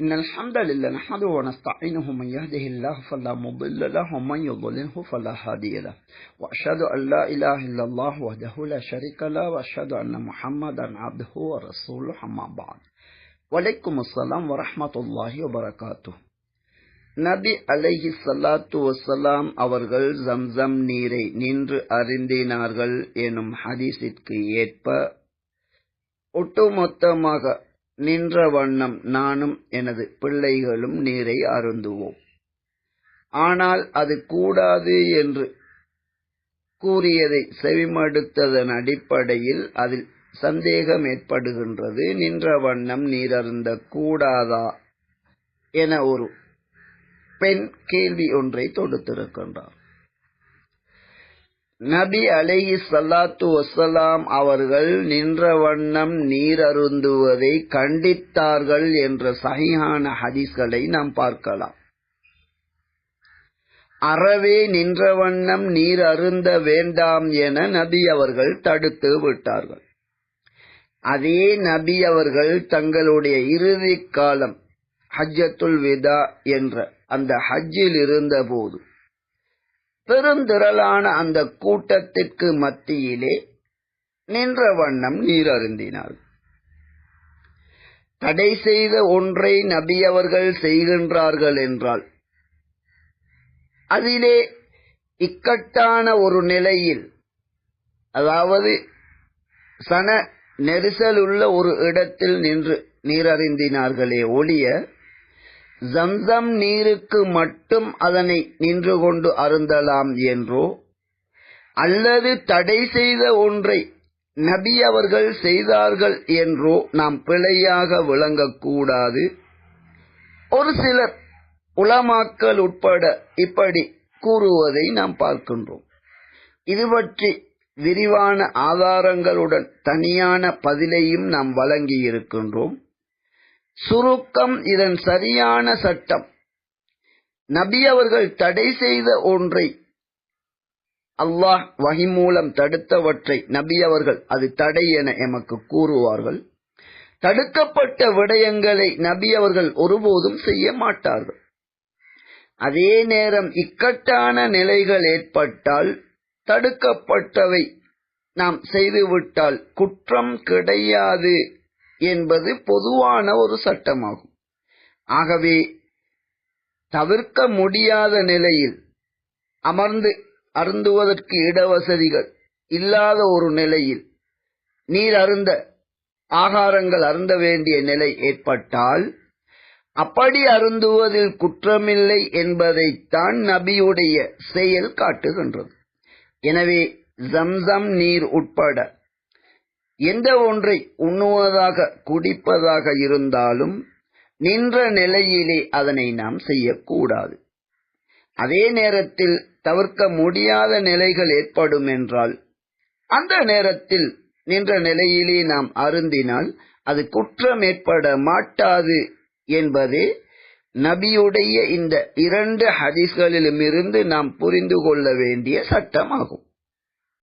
إن الحمد لله نحمده ونستعينه من يهده الله فلا مضل له ومن يضلله فلا هادي له. وأشهد أن لا إله إلا الله وحده لا شريك له وأشهد أن محمدا عبده ورسوله أما بعد. وعليكم السلام ورحمة الله وبركاته. நபி அலைஹி சல்லாத்து வசலாம் அவர்கள் ஜம்சம் நீரை நின்று அருந்தினார்கள் எனும் ஹதீஸிற்கு ஏற்ப ஒட்டுமொத்தமாக நின்ற வண்ணம் நானும் எனது பிள்ளைகளும் நீரை அருந்துவோம். ஆனால் அது கூடாது என்று கூறியதை செவிமடுத்ததன் அடிப்படையில் அதில் சந்தேகம் ஏற்படுகின்றது. நின்ற வண்ணம் நீரருந்த கூடாதா என ஒரு பெண் கேள்வி ஒன்றை தொடுத்திருக்கின்றார். நபி அலைஹி சல்லாத்து வசலாம் அவர்கள் நின்ற வண்ணம் நீர் அருந்துவதை கண்டித்தார்கள் என்ற சகியான ஹதீஸ்களை நாம் பார்க்கலாம். அறவே நின்ற வண்ணம் நீர் அருந்த வேண்டாம் என நபி அவர்கள் தடுத்து விட்டார்கள். அதே நபி அவர்கள் தங்களுடைய இறுதி காலம் ஹஜ்ஜத்துல் விதா என்ற அந்த ஹஜ்ஜில் இருந்தபோது பெருந்திரளான அந்த கூட்டத்திற்கு மத்தியிலே நின்ற வண்ணம் நீர் அருந்தினார் தடை செய்த ஒன்றை நபி அவர்கள் செய்கின்றார்கள் என்றால் அதிலே இக்கட்டான ஒரு நிலையில் அதாவது சன நெரிசல் உள்ள ஒரு இடத்தில் நின்று நீரறிந்தினார்களே ஒளிய ஜம்சம் நீருக்கு மட்டும் அதனை நின்று கொண்டு அருந்தலாம் என்றோ அல்லது தடை செய்த ஒன்றை நபி அவர்கள் செய்தார்கள் என்றோ நாம் பிழையாக விளங்கக்கூடாது. ஒரு சிலர் உலமாக்கள் உட்பட இப்படி கூறுவதை நாம் பார்க்கின்றோம். இது பற்றி விரிவான ஆதாரங்களுடன் தனியான பதிலையும் நாம் வழங்கி இருக்கின்றோம் சுருக்கம் இதன் சரியான சட்டம். நபி அவர்கள் தடை செய்த ஒன்றை அல்லாஹ் வகி மூலம் தடுத்தவற்றை நபி அவர்கள் அது தடை என எமக்கு கூறுவார்கள். தடுக்கப்பட்ட விடயங்களை நபி அவர்கள் ஒருபோதும் செய்ய மாட்டார்கள். அதே நேரம் இக்கட்டான நிலைகள் ஏற்பட்டால் தடுக்கப்பட்டவை நாம் செய்துவிட்டால் குற்றம் கிடையாது. என்பது பொதுவான ஒரு சட்டமாகும். ஆகவே தவிர்க்க முடியாத நிலையில் அமர்ந்து அருந்துவதற்கு இடவசதிகள் இல்லாத ஒரு நிலையில் நீர் அருந்த ஆகாரங்கள் அருந்த வேண்டிய நிலை ஏற்பட்டால் அப்படி அருந்துவதில் குற்றமில்லை என்பதைத்தான் நபியுடைய செயல் காட்டுகின்றது. எனவே ஜம்சம் நீர் உட்பட எந்த ஒன்றை உண்ணுவதாக குடிப்பதாக இருந்தாலும் நின்ற நிலையிலே அதனை நாம் செய்யக்கூடாது. அதே நேரத்தில் தவிர்க்க முடியாத நிலைகள் ஏற்படும் என்றால் அந்த நேரத்தில் நின்ற நிலையிலே நாம் அருந்தினால் அது குற்றம் ஏற்பட மாட்டாது என்பதே நபியுடைய இந்த இரண்டு ஹதீஸ்களிலும் இருந்து நாம் புரிந்து கொள்ள வேண்டிய சட்டமாகும்.